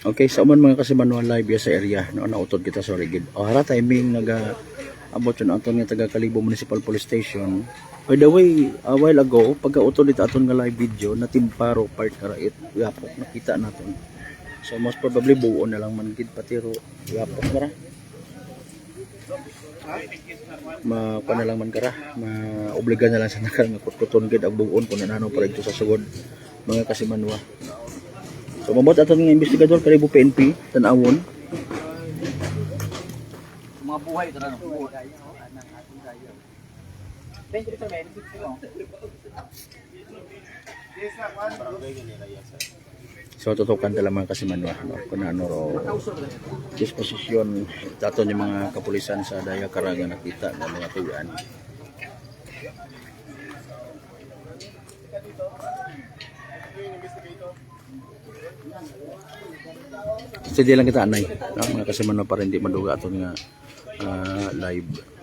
Okay, sa uman mga kasi manual live sa area no nautod kita sa rigid. O hara timing naga abot yun aton nga taga Kalibo Municipal Police Station. By the way, a while ago, pagka utod dito aton nga live video na timparo part karait yapok nakita naton. So most probably buo na lang man gid patiro yapok mara. Ma pa na lang man kara, ma na lang sa nakal nga kutkuton gid ang buon kun ano para ito sa sugod mga kasimanwa. So mabot aton nga investigador kalibo PNP tan-awon Mga buhay na. Buhay. Thank you. Ben. So tutukan tala mga kasimanwa no kun ano ro disposisyon daton yung mga kapulisan sa daya karaga nakita ng mga Steady lang kita anay. No? Mga kasimanwa para hindi maduga aton nga ah, live.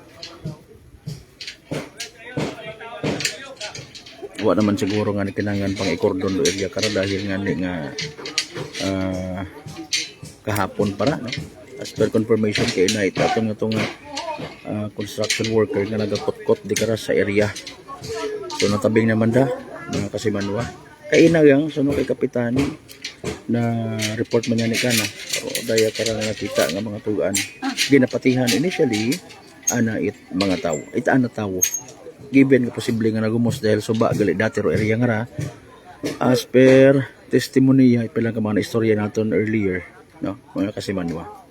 wa naman siguro nga kinangan pang ikordon do area kara dahil nga ni nga ah, kahapon para no as per confirmation kay night aton nga nga ah, construction worker nga nagakot-kot di kara sa area so natabing naman da mga kasimanwa kay inagang so no kay kapitani na report man yan ni kana o daya nga nakita nga mga tugan ginapatihan initially ana it mga tao it ana tao given nga posible nga nagumos dahil suba gali dati ro area nga ra. As per testimonya ipilang ka mga istorya naton earlier no? Mga kasimanwa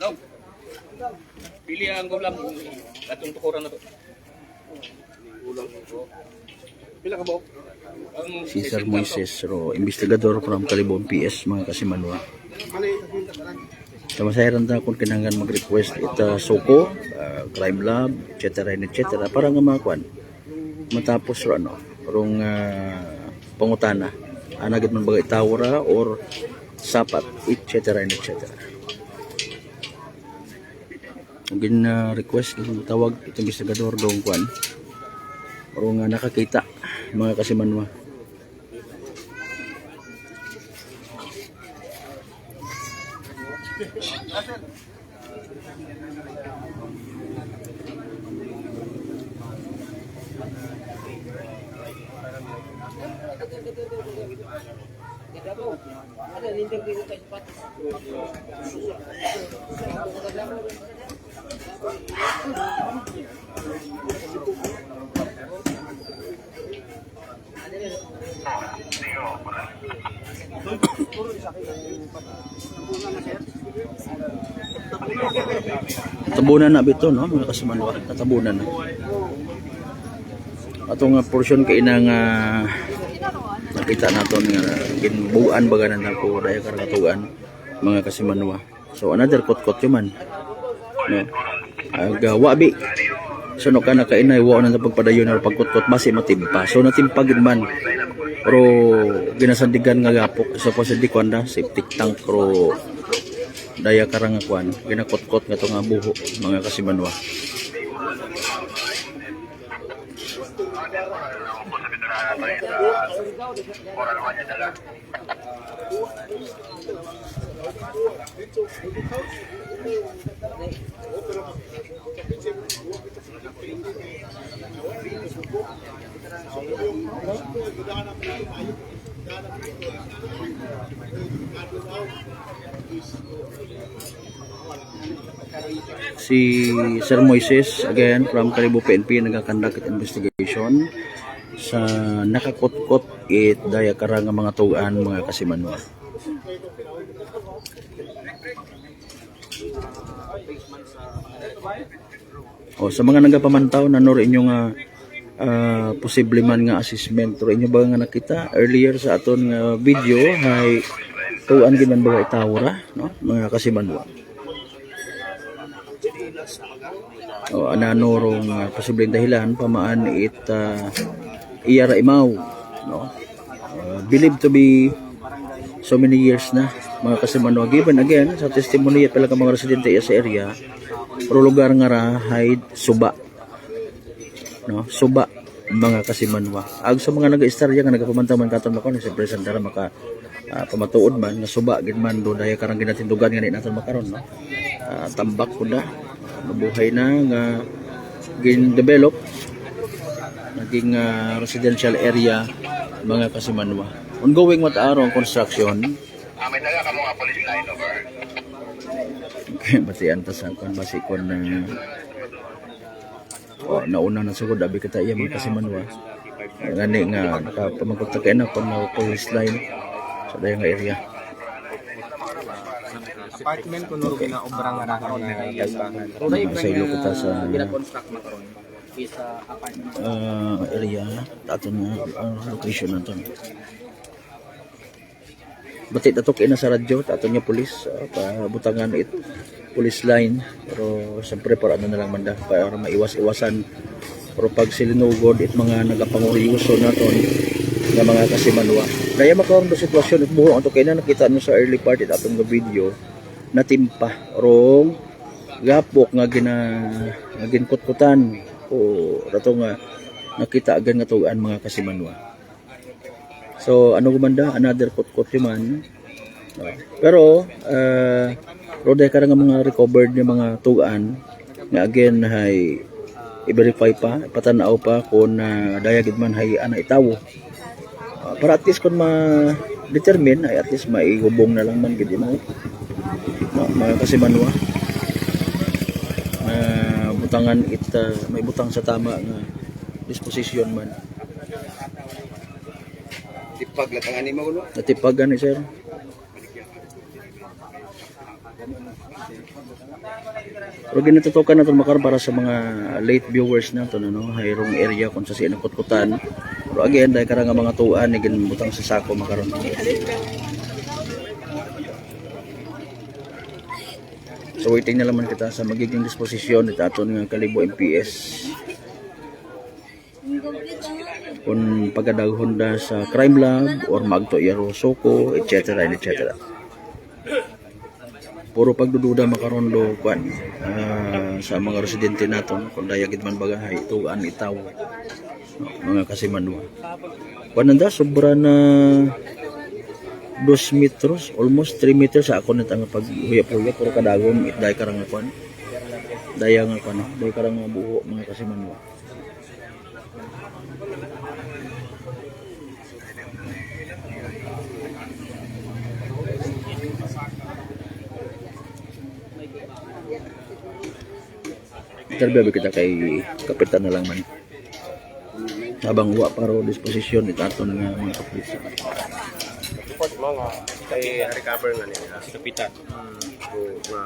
Dong. Pili ang gulam atong tukuran na to. Pila ka ba? Sir Moises ro investigador from Kalibon PS mga kasimanwa Sama saya ranta kung kinanggan mag-request ita suko, uh, crime lab, etc. etc. para nga makuan. Matapos ro ano, rong uh, pangutana. Anagid man bagay tawra or sapat, etc. etc. Kung gin uh, request tawag itong investigador dong kuan. Rong uh, nakakita mga kasimanwa. Tabunan na bito no mga kasimanwa, tatabunan na. Ato nga portion kay ina nga nakita naton nga ginbuan baga na nako daya karatuan mga kasimanwa. So another kot-kot man. No. Aga wabi. So no kana kainay wa na pagpadayon na pagkot-kot basi matimpa. So natimpagid man. Pero ginasandigan nga gapok sa posidi kwanda septic tank ro daya karang nga kwan ginakot-kot nga to nga buho mga kasimanwa. si Sir Moises again from Karibo PNP nagakandak investigation sa nakakot-kot it daya karang mga tugan mga kasimanwa. O sa mga nagapamantaw na nor inyo ah, posible man nga assessment. Or inyo ba nga nakita earlier sa aton nga video hay tuan gid man ba itawra no? Mga kasimanwa. o ananurong uh, posibleng dahilan pamaan it uh, iyara imaw no? Uh, believed to be so many years na mga kasimanwa. Given again sa testimony pala ka mga residente sa area pero lugar nga ra hay suba no? Suba mga kasimanwa. Ag sa mga naga-istorya nga nagapamantaman katon makon si President Dara maka ah, pamatuod man nga suba gid man do daya karang ginatindugan nga naton makaron no? Ah, tambak ko na nabuhay na nga gin-develop naging ah, residential area mga kasimanwa. Ongoing mataaro ang construction. May taga ka mga police line over. batian ta sa kon basikon na oh, nauna na sugod abi kita iya mga kasimanwa ngani nga nakapamagkot kay na kon na police line sa dayang nga area apartment kuno ro na obrang nga nakaroon na gastahan. sa ilo kita sa Gina-construct makaroon. Isa apartment. uh, area ato na uh, location na to batit ato kay na sa radyo ato niya pulis uh, pabutangan it police line. Pero siyempre para ano na lang manda para maiwas-iwasan. Pero pag silinugod it mga nagapanguriyuso naton nga mga kasimanwa. Kaya makaroon do sitwasyon it buho ato kay na nakita no sa early part it atong video na timpa rong gapok nga gina nga ginkutkutan. O rato nga nakita agad nga tugan mga kasimanwa So ano gumanda another kutkot man. No. Pero uh, roday ka nga mga recovered nga mga tugan nga again hay i-verify pa, ipatanaw pa kung na dayagid man hay ana itawo. Ah, para at least kung ma-determine ay at least maigubong na lang man gid mo. No, mga kasimanwa. Uh, butangan it ah, may butang sa tama nga disposition man. Tipag latangan ni no. Natipag gani sir. Pero ginatutukan natin makaroon para sa mga late viewers natin, ano, hayrong area kung sa sinang kutkutan. Pero again, dahil karang mga tuan, ni ginbutang sa sako makaroon. So waiting na naman kita sa magiging disposisyon ni aton nga Kalibo MPS kung pagadaghon da sa crime lab or magto iyaro soko etc etc puro pagdududa makaron do kwan ah, sa mga residente naton kung dayagid man bagahay tuan itaw. No, mga kasimanwa kwan nanda sobra na 2 metros almost 3 meters sa ako na tanga pag huyap-huyap puro kadagom it day karang kwan. Daya nga kwan day karang buho mga kasimanwa interview kita kay kapitan na lang man. Habang wa paro disposisyon ito aton nga mga kapitan report mo nga kay recover nga niya si kapitan. So nga.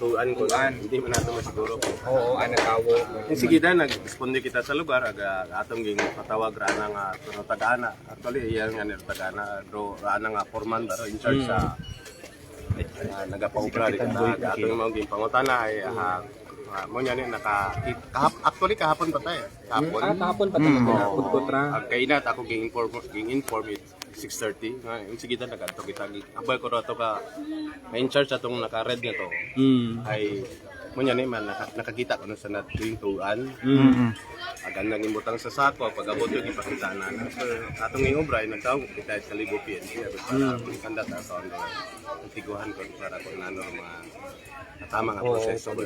Tuan ko hindi man nato masiguro. Po Oo, ana tawo. Yung sige na nag-responde kita sa lugar aga atong ging patawag rana nga tuno tagana. Actually iyan nga nir tagana ro rana nga foreman baro in charge sa uh, nagapaupra di kita atong mga ging pangutana ay ah, ah, mo nya ni naka kahap, actually kahapon pa tayo. Kahapon. Ah, tapon pa tayo. Na pudkot ra. Ang kainat ako ging inform ging inform it 6:30 nga yung sige ta nagato kita abay ko rato ka na in charge atong naka-red nga to. Mm. ay mo nya ni man naka, nakakita ko na sa nat tuwing tuan. Mm. agan nang imbutang sa sako pag abot yung ipakita na na. So, atong yung obra ay nagtawag ko kita sa Libo PNP abot para kanda ta sa onda tiguhan ko para ko nano mga tama nga proseso. ba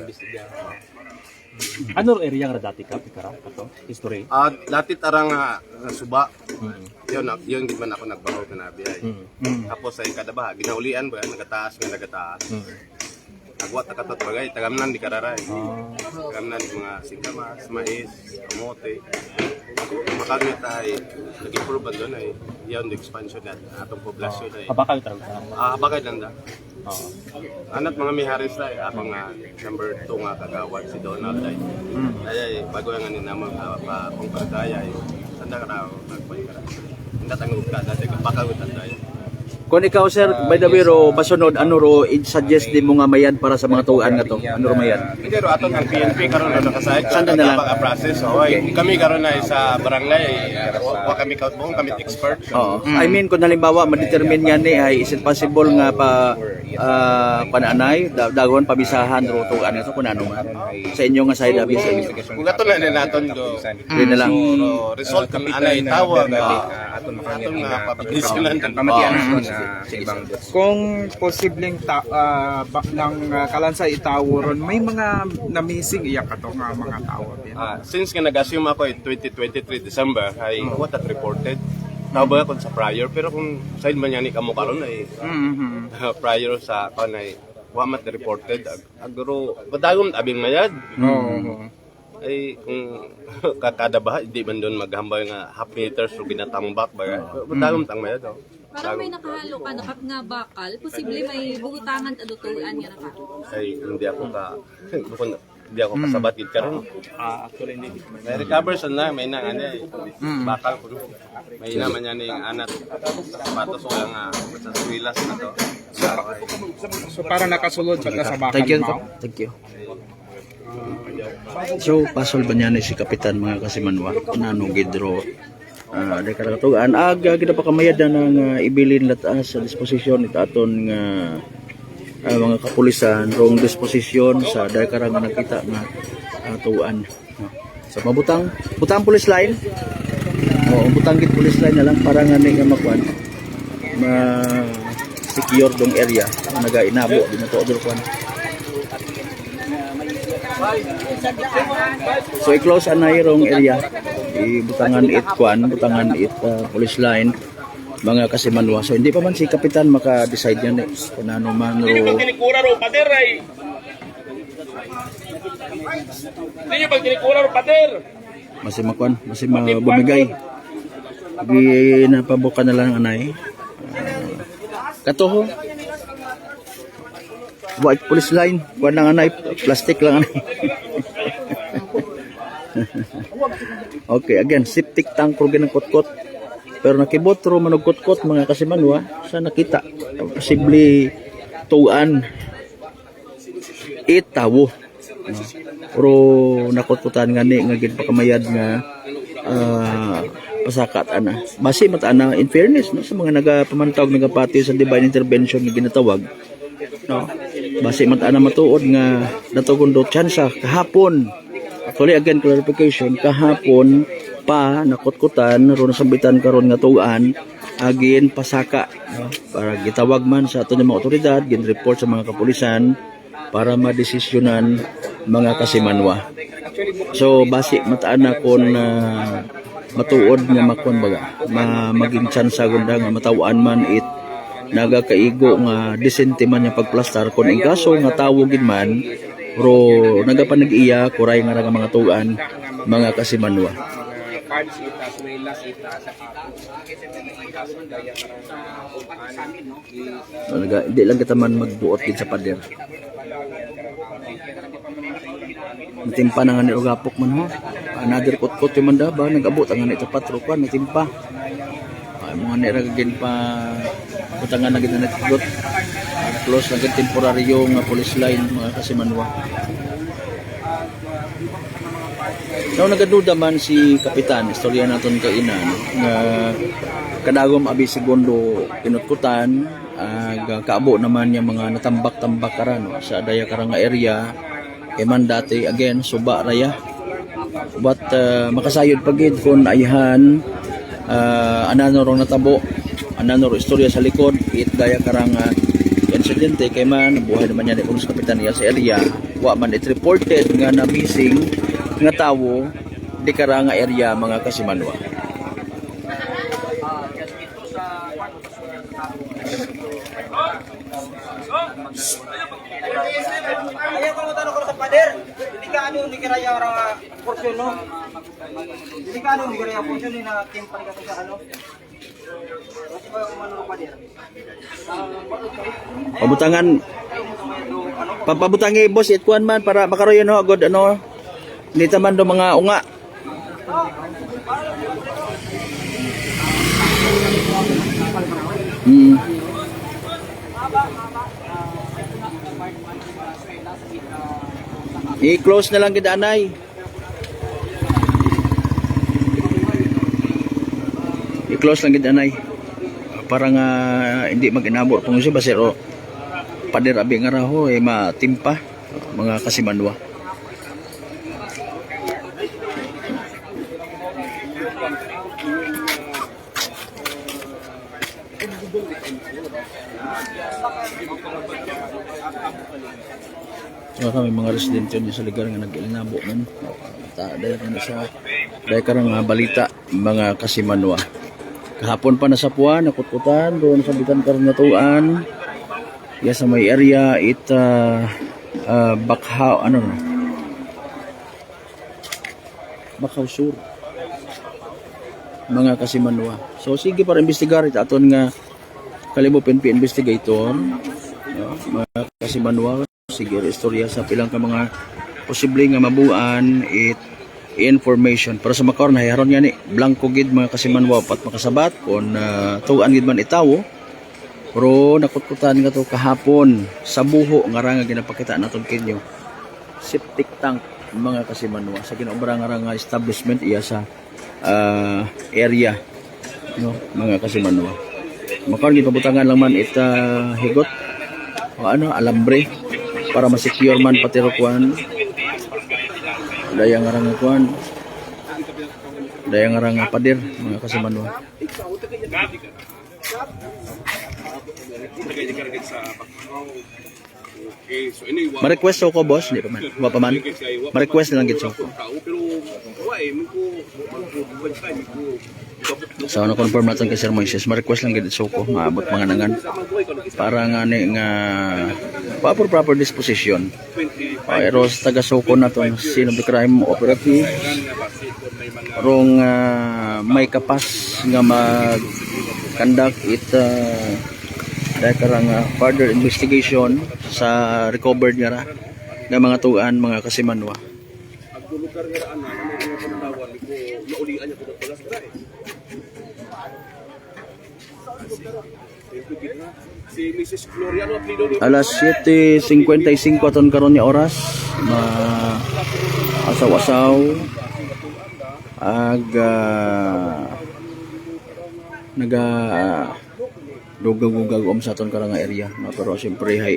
Ano area nga dati ka pikara ato history. Ah, latit arang nga nga suba. Yun, na- yun di man ako nagbahaw ka na biyay. Tapos ay kada ba, ginaulian ba, nagataas nga nagataas. Agwat na katot bagay, tagamnan di kararay. Tagamnan di mga singkamas, mais, kamote. Makagit ay, nag-improve doon ay, yun the expansion na atong poblasyon ay. Kabaka yung tarong Ah, bagay lang da. Oo. Anat mga miharis na eh, ako nga number 2 nga kagawad si Donald ay. Ay ay bago nga ni namo nga pa kung pagdaya ay tanda ka na nagpay ka. Hindi tanggap ka dati ka baka with tanda. Kung ikaw sir, by the way ro, masunod, ano ro, i-suggest din mo nga mayan para sa mga tuan nga to? Ano ro mayan? Hindi ro aton ang PNP karon na nakasayad Saan na lang? ang process. So, ay, kami karon na sa barangay, wa, wa kami kautbong, kami expert. Oo. I mean, kung halimbawa, ma-determine nga ni, ay is it possible nga pa uh, pananay, da- dagon pabisahan ro tuan nga to kung ano man. Sa inyo nga side sa inyo. Kung ato na na naton do. Yun na lang. Result kami anay tawag nga aton nga pabilisunan pamatian na ibang kung posibleng ta, ba, ng uh, kalansay itaworon may mga na-missing iyak ato nga mga tao. Ah, since nga nag-assume ako eh, 2023 December ay what that reported. Tao ba kung sa prior pero kung side man yan ni kamo karon ay Mhm. prior sa kon ay wa mat reported ag agro padagom abing mayad Oo. ay kung kakada ba hindi man doon maghambal nga half meters so ginatambak ba padagom tang mayad oh. Parang may nakahalo ka, nakap nga bakal. Posible may buhutangan at lutuan nga naka. ay hindi ako ka bukod hindi ako kasabat gid karon Ah, actually, hindi. may recover sa na may na ano eh bakal ko may ina man yan yung anat sapatos ko lang nga sa swilas na to So para nakasulod sa sa bakal Thank you. Thank you. So, pasol ba niya ni si Kapitan mga kasimanwa? Nano gidro? Ah, uh, karatugan aga gid pa kamayad na nga ibilin latas sa disposisyon ita aton nga ah, mga kapulisan rong disposisyon sa dahil karang nakita nga atuan. No. So mabutang butang police line. Oo, butang gid police line na lang para nga ni nga makuan ma secure dong area naga inabo di to other kwan. So i-close anay rong area. Ibutangan it kwan, butangan it uh, police line mga kasimanwa. So hindi pa man si kapitan maka-decide yan eh. Kung ano man ro. Pater ay. Hindi nyo pag tinikura ro, pater. Masi makwan, masi mabumigay. Gi napabuka na lang anay. Uh, katuho. White police line, kuan lang anay, plastic lang anay. okay, again, septic tank ro ng kot-kot. Pero nakibot ro manugkot-kot mga kasimanwa sa nakita. Posible tuan itawo. No? Pero nakotkotan nga ni nga gid pa kamayad nga ah, pasakat ana. Basi mata ana in fairness no sa mga nagapamantawag nagapati sa divine intervention nga ginatawag. No. Basi mata ana matuod nga natugon do tsansa kahapon. Actually again clarification kahapon pa nakotkotan ro nasambitan karon nga tuan agin pasaka no? para gitawag man sa ato mga otoridad gin report sa mga kapulisan para madesisyonan mga kasimanwa. So basi mataan na kon na matuod nga makon baga ma, maging tsansa gunda nga matawaan man it nagakaigo nga disente man yung pagplastar kon ang kaso nga tawogin man ro nagapanag-iya kuray nga nga mga tuan mga kasimanwa. cards hindi lang kita man magbuot din sa pader. Natimpa na nga ni Ugapok man ho. Another kot-kot yung manda ba? Nag-abot ang nga ni patro pa, natimpa. Mga niragagin pa butangan na gina natigot. Close na gid temporaryo nga police line mga kasimanwa. Now nagaduda man si Kapitan, istorya naton kay ina nga kadagom abi segundo kinutkutan ag kaabo naman yung mga natambak-tambak kara no, sa daya karang area kay man dati again suba raya but uh, makasayod pagid kun ayhan uh, anano rong natabo anano ro istorya sa likod it daya karang uh, insidente kay man buhay naman yan ni sa kapitan niya sa area wa man it reported nga na missing nga tawo di kara nga area mga kasimanwa Ayaw ko mo tanong ko sa pader. Hindi ka ano, hindi ka raya orang porsyon, no? Kasi ka ano, gaya po yun na team pa kasi sa ano. Kasi ko umano pa dira. Ah, Pabutangan Papabutangi boss it kuan man para makaroyon ho god ano. Dito man do mga unga. Hmm. I-close na lang gid anay. I-close lang kita anay. Para nga hindi mag-inabot kung siya basero pader abi nga raho eh matimpa mga kasimanwa. So kami mga residente dito sa lugar nga nag-ilinabo man. Dahil ka na sa dahil ka balita mga kasimanwa. Kahapon pa nasa Puan, nakutkutan, doon sa Bitan Karnatuan. Ya sa may area it uh, uh, Bakhaw ano no? Bakhaw Sur. Mga kasimanwa. So sige para investigar ito aton nga kalibo PNP investigator. No? Mga kasimanwa sige istorya sa pilang ka mga posible nga mabuan it information. Para sa makaron hayaron nga ni. Blanco gid mga kasimanwa pat makasabat kon uh, tuan gid man itawo. Pero nakutkutan nga to kahapon. Sa buho nga ra nga ginapakita naton kinyo septic tank mga kasimanwa sa ginaobra nga nga establishment iya sa ah, area. No mga kasimanwa makaron gid pabutangan lang man ita higot. O ano alambre. Para ma-secure man pati kuan daya nga ra nga kuan daya nga ra nga pader mga kasimanwa Okay, so ini wa Ma-request ko boss, di pa man. Wa pa man. Ma-request na lang gid ko. pero wa eh mo ko ko So ano confirm natin kay Sir Moises, ma-request lang gid ko maabot mga nangan. Para nga ni nga proper proper disposition. Pero sa taga Soko na to, of the crime operative? Rong ah, may kapas nga mag conduct it uh, dahil karang ah, further investigation sa recovered nga ra nga mga tuan mga kasimanwa. lugar nga ana ano mga panatawan ko naulian niya ko pala sa Si Mrs. Floriano apelido ni alas 7.55 aton karon ni oras ma asaw-asaw ag ah, naga dugag-dugag om sa aton karang nga area no? pero siyempre hay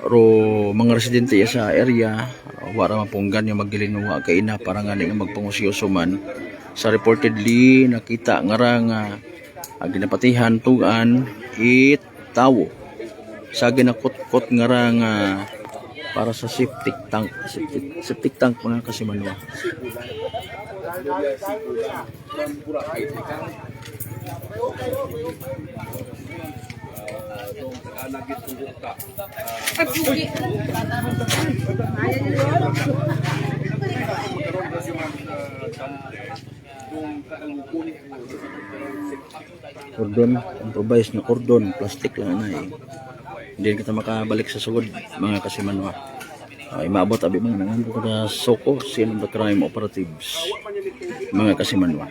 ro mga residente sa area wara mapunggan yung magilinwa kay ina para nga nga magpangusyoso man sa reportedly nakita nga nga ang ginapatihan tugan it tawo sa ginakutkot nga ra nga para sa septic tank septic, septic tank mga kasimanwa cordon improvise na cordon plastic lang na eh. Hindi kita makabalik sa sugod mga kasimanwa ay maabot abi mga nangan ko kada soko scene of the crime operatives mga kasimanwa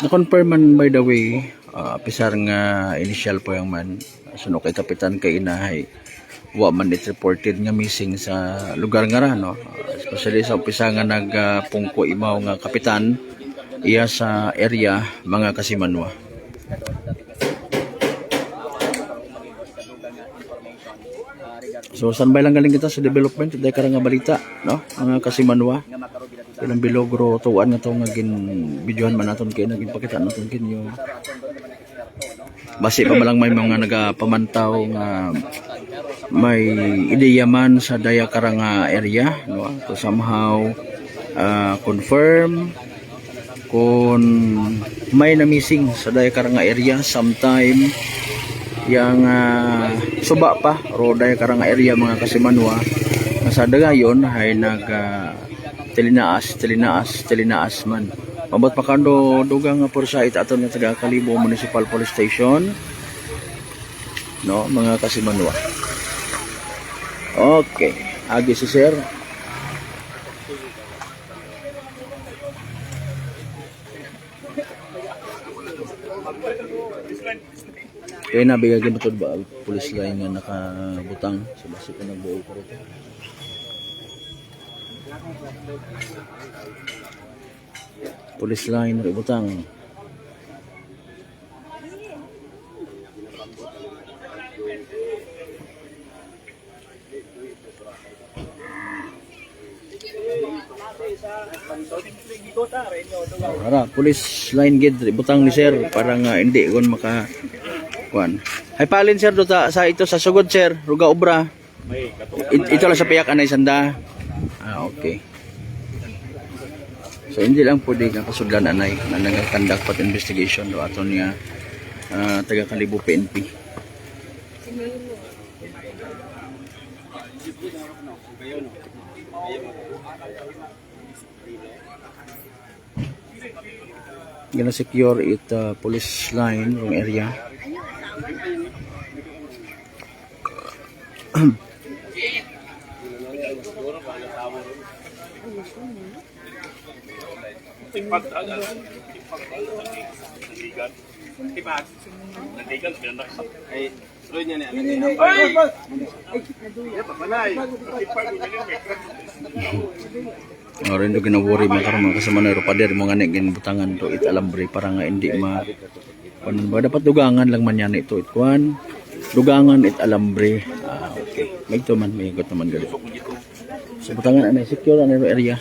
Na-confirm man by the way, uh, pisar nga initial po yung man. Suno kay Kapitan kay Inahay. Wa man it reported nga missing sa lugar nga ra, no? Uh, especially sa umpisa nga nagpungko imaw nga kapitan iya sa area mga kasimanwa. So sanbay lang galing kita sa development dahil karang nga balita, no? Mga kasimanwa. Ilang bilogro tuan nga to nga gin videohan man naton kay naging pakita naton kinyo. Basi pa malang may mga nagapamantaw nga may ideya man sa daya karanga area no? To somehow uh, confirm kung may na missing sa daya karanga area sometime yang uh, suba pa ro daya karanga area mga kasimanwa sa dagayon ay nag uh, tilinaas tilinaas tilinaas man Mabot pa kando dugang nga pursa ita nga taga Kalibo Municipal Police Station. No, mga kasimanwa. Okay, agi si sir. Kaya nabigay ginutod ba police line nga nakabutang sa basi ko nagbuo ko rito. Police line nakibutang. Para police line gid butang ni sir para nga hindi kon maka kuan. Hay palin sir do sa ito sa sugod sir, ruga obra. It- ito lang sa piyak anay sanda. Ah, okay. So hindi lang pwede nga kasudlan anay. Na nag-conduct pat investigation do aton nga ah, taga Kalibo PNP. gonna secure it uh, police line wrong area Tipag tagal. Nandigan. Tipag. Nandigan. Pinanaksak. Ay, tuloy niya niya. Ay! o rin do ginawori mga karon mga kasama na pader mga nga ginbutangan to it alambre para nga hindi ma kuan ba dapat dugangan lang man yan ito it kuan dugangan it alambre ah okay may to man may got naman gali so butangan anay secure anay area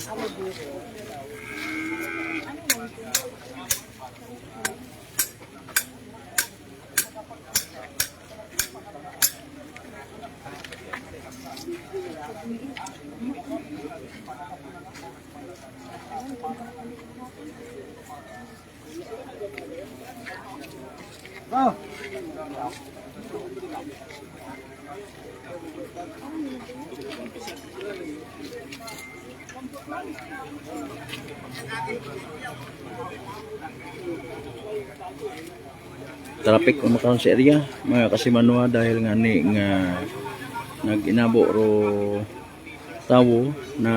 makaroon sa area mga kasimanwa dahil nga ni nga naginabo ro tawo na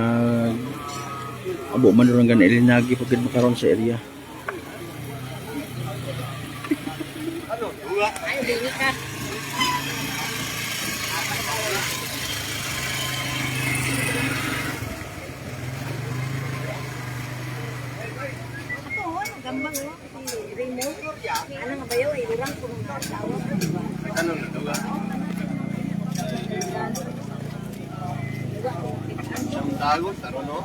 abo man ro nga ilinagi pagid makaroon sa area Gambang mo, si Raymond. Ano nga ba yun? Irurang pumunta sa awa. Ano na duga? Tagot, ano no?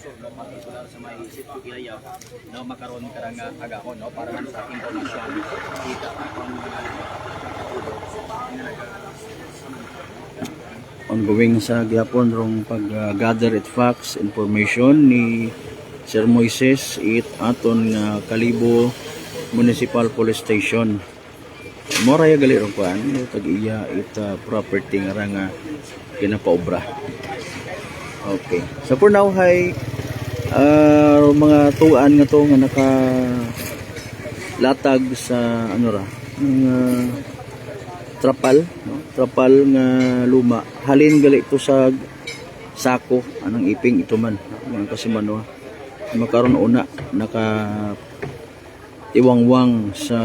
Papakausog no particular sa may sitio Ilaya no makaroon ka nga agahon no? Para man sa information kita ang ongoing sa gyapon rong pag uh, gather it facts information ni Sir Moises it aton nga Kalibo Municipal Police Station. Mora ya gali rong kuan tag iya it uh, property nga ra nga kinapaobra. Okay. So for now hay uh, mga tuan nga to nga naka latag sa ano ra ng uh, trapal no? trapal nga luma halin gali ito sa sako anang iping ito man no? kasi manwa makaron una naka iwangwang sa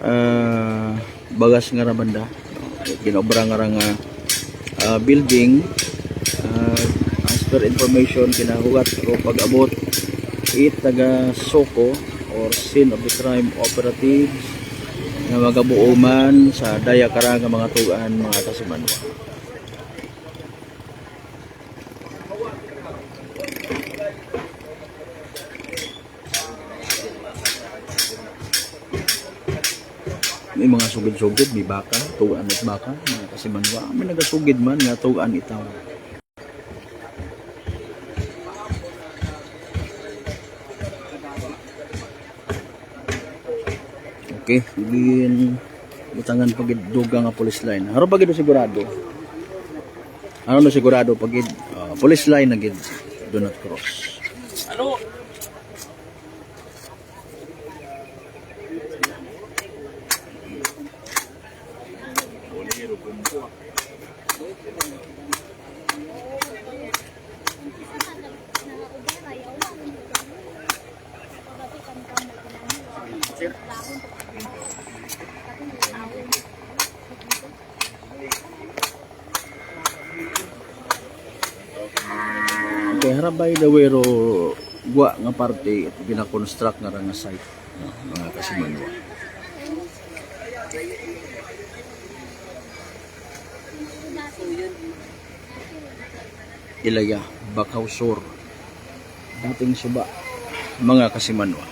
ah, bagas nga rabanda no? ginobra nga nga ah, building as per information kinahugat o pag-abot it taga Soko or scene of the crime operatives nga magabuo man sa daya karang mga tuan mga kasimanwa. May mga sugid-sugid, may baka, tuan at baka, mga kasimanwa. May nagasugid man nga tuan itaw. Okay, din butangan pag duga nga police line. Haro pag sigurado. ano na sigurado pag gid ah, police line na gid do not cross Ano? kay harabay dawero gwa nga parte gina-construct nga ra nga site no, mga kasimanwa Ilaya, Bakaw Sur, dating suba, mga kasimanwa.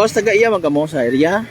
Boss, taga iya magkamo sa area?